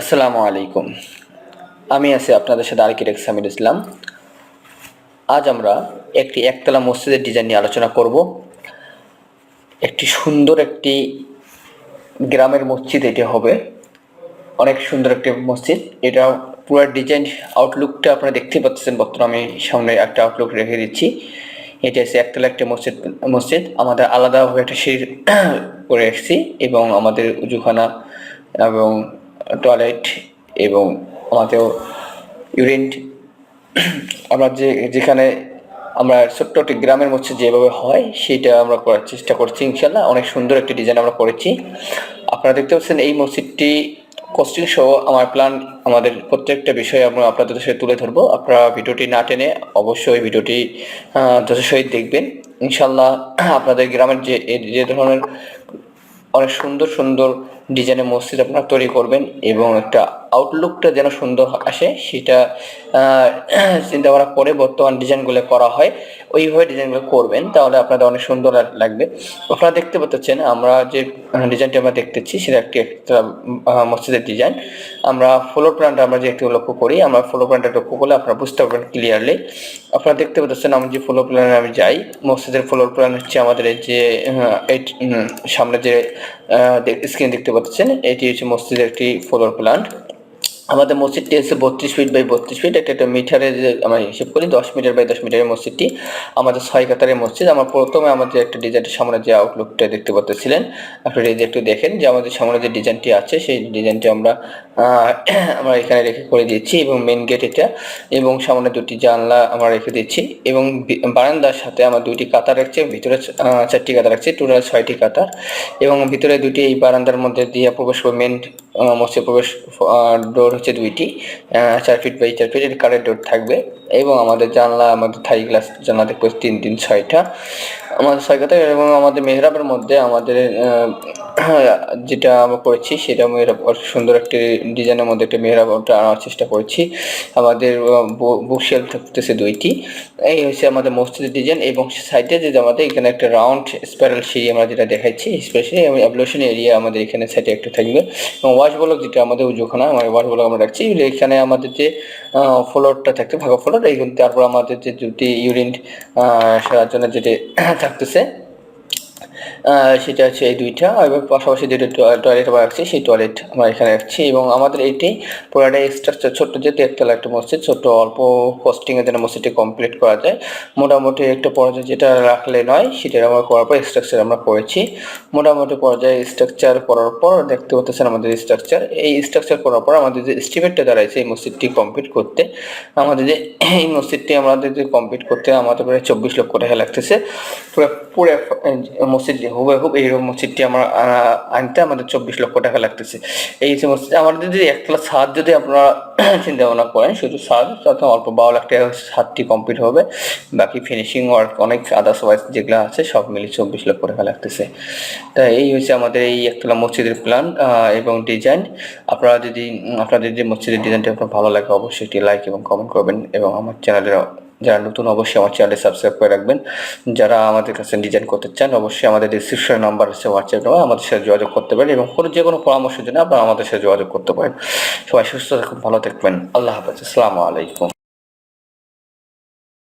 আসসালামু আলাইকুম। আমি আছি আপনাদের সাথে আর্কিটেক্ট সামির ইসলাম আজ আমরা একটি একতলা মসজিদের ডিজাইন নিয়ে আলোচনা করব। একটি সুন্দর একটি গ্রামের মসজিদ এটি হবে। অনেক সুন্দর একটি মসজিদ। এটা পুরো ডিজাইন আউটলুকটা আপনারা দেখতে পাচ্ছেন। বর্তমানে আমি সামনে একটা আউটলুক রেখে দিচ্ছি। এটা হচ্ছে একতলা একটা মসজিদ মসজিদ। আমাদের আলাদাভাবে একটা সিঁড়ি করে এসেছি এবং আমাদের উজুখানা এবং টয়লেট এবং আমাদের ইউরিন আমরা যে, যেখানে আমরা ছোট্ট একটি গ্রামের মধ্যে যেভাবে হয়, সেটা আমরা করার চেষ্টা করছি, ইনশাল্লাহ। অনেক সুন্দর একটি ডিজাইন আমরা করেছি। আপনারা দেখতে পাচ্ছেন এই মসজিদটি কস্টিং সহ আমার প্ল্যান আমাদের প্রত্যেকটা বিষয়ে আমরা আপনাদের সাথে তুলে ধরবো। আপনারা ভিডিওটি না টেনে অবশ্যই ভিডিওটি ধৈর্য সহিত দেখবেন। ইনশাল্লাহ আপনাদের গ্রামের যে যে ধরনের অনেক সুন্দর সুন্দর ডিজাইনের মসজিদ আপনারা তৈরি করবেন এবং একটা আউটলুকটা যেন সুন্দর আসে সেটা চিন্তা করার পরে বর্তমান ডিজাইনগুলো করা হয়, ওইভাবে ডিজাইনগুলো করবেন, তাহলে আপনাদের অনেক সুন্দর লাগবে। আপনারা দেখতে পাচ্ছেন, আমরা যে ডিজাইনটা আমরা দেখতেছি, সেটা একটি একটা মসজিদের ডিজাইন। আমরা ফ্লোর প্ল্যানটা আমরা যে একটু লক্ষ্য করি, আমরা ফ্লোর প্ল্যানটা লক্ষ্য করলে আপনারা বুঝতে পারবেন ক্লিয়ারলি আপনারা দেখতে পাচ্ছেন, আমি যে ফ্লোর প্ল্যানে আমি যাই, মসজিদের ফ্লোর প্ল্যান হচ্ছে আমাদের যে সামনে যে স্ক্রিন দেখতে পাচ্ছেন এটি হচ্ছে মসজিদের একটি ফ্লোর প্ল্যান আমাদের মসজিদটি হচ্ছে বত্রিশ ফিট বাই বত্রিশ ফিট একটা একটা মিটারে যে আমরা হিসেব করি, দশ মিটার বাই দশ মিটারের মসজিদটি। আমাদের ছয় কাতারের মসজিদ। আমার প্রথমে আমাদের একটা ডিজাইনটির সামনে যে আউটলুকটা দেখতে পাচ্ছিলেন এই যে একটু দেখেন যে আমাদের সামনে যে ডিজাইনটি আছে, সেই ডিজাইনটি আমরা আমরা এখানে রেখে করে দিয়েছি এবং মেন গেট এটা, এবং সামনে দুটি জানলা আমরা রেখে দিচ্ছি এবং বারান্দার সাথে আমার দুটি কাতার রাখছে, ভিতরে চারটি কাতার রাখছে টোটাল ছয়টি কাতার। এবং ভিতরে দুটি এই বারান্দার মধ্যে দিয়ে প্রবেশ মেন মসজিদ প্রবেশ ডোর হচ্ছে দুইটি চার ফিট বাই চার ফিট কারেন্ট ডোর থাকবে এবং আমাদের জানলা, আমাদের থাই গ্লাস জানলা দেখব তিন তিন ছয়টা। আমাদের ছয় এবং আমাদের মেহরাবের মধ্যে আমাদের যেটা আমরা করেছি সেটা মেহরাব সুন্দর একটি ডিজাইনের মধ্যে একটা মেহরাব ওটা আনার চেষ্টা করেছি। আমাদের বুকশেল থাকতেছে দুইটি। এই হচ্ছে আমাদের মসজিদের ডিজাইন এবং সাইডে যে আমাদের এখানে একটা রাউন্ড স্প্যারাল সিঁড়ি আমরা যেটা দেখাচ্ছি স্পেশালি এবং অ্যাবলেশন এরিয়া আমাদের এখানে সাইডে একটা থাকবে। এবং ওয়াশ ব্লক যেটা আমাদের উজুখানা আমার ওয়াশ ব্লক আমরা রাখছি। এখানে আমাদের যে ফ্লোরটা থাকবে ভাগা ফ্লোর এইগুলো তারপর আমাদের যে দুটি ইউরিন সারার জন্য যেটি থাকতেছে। সেটা হচ্ছে এই দুইটা এবং পাশাপাশি দুটো টয়লেট আমরা রাখছি সেই টয়লেট আমরা এখানে রাখছি এবং আমাদের এইটি পুরাটা স্ট্রাকচার ছোট্ট যে একতলা একটা মসজিদ ছোট্ট অল্প কস্টিংয়ে যেন মসজিদটি কমপ্লিট করা যায়। মোটামুটি একটা পর্যায়ে যেটা রাখলে নয় সেটা আমরা করার পর স্ট্রাকচার আমরা করেছি। মোটামুটি পর্যায়ে স্ট্রাকচার করার পর দেখতে পাচ্ছেন আমাদের স্ট্রাকচার এই স্ট্রাকচার করার পর আমাদের যে এস্টিমেটটা দাঁড়াইছে এই মসজিদটি কমপ্লিট করতে, আমাদের যে এই মসজিদটি আমাদের যে কমপ্লিট করতে আমাদের প্রায় চব্বিশ লক্ষ টাকা লাগতেছে। পুরো পুরো, মসজিদ হুবহুব এইরকম মসজিদটি আমার আনতে আমাদের চব্বিশ লক্ষ টাকা লাগতেছে। এই যে মসজিদ আমাদের যদি একতলা ছাদ যদি আপনারা চিন্তা ভাবনা করেন, শুধু ছাদ তাতে অল্প বারো লাখ টাকা ছাদটি কমপ্লিট হবে। বাকি ফিনিশিং ওয়ার্ক অনেক আদার্স ওয়াইজ যেগুলো আছে, সব মিলিয়ে চব্বিশ লক্ষ টাকা লাগতেছে। তা এই হচ্ছে আমাদের এই একতলা মসজিদের প্ল্যান এবং ডিজাইন আপনারা যদি আপনাদের যে মসজিদের ডিজাইনটি আপনার ভালো লাগে, অবশ্যই একটি লাইক এবং কমেন্ট করবেন, এবং আমার চ্যানেলের যারা নতুন, অবশ্যই আমার চ্যানেলে সাবস্ক্রাইব করে রাখবেন। যারা আমাদের কাছে ডিজাইন করতে চান, অবশ্যই আমাদের ডিসক্রিপশন নাম্বার আছে হোয়াটসঅ্যাপ নাম্বার আমাদের সাথে যোগাযোগ করতে পারেন এবং কোনো যে কোনো পরামর্শের জন্য আপনারা আমাদের সাথে যোগাযোগ করতে পারেন। সবাই সুস্থ থাকুন, ভালো থাকবেন। আল্লাহ হাফেজ। আসসালামু আলাইকুম।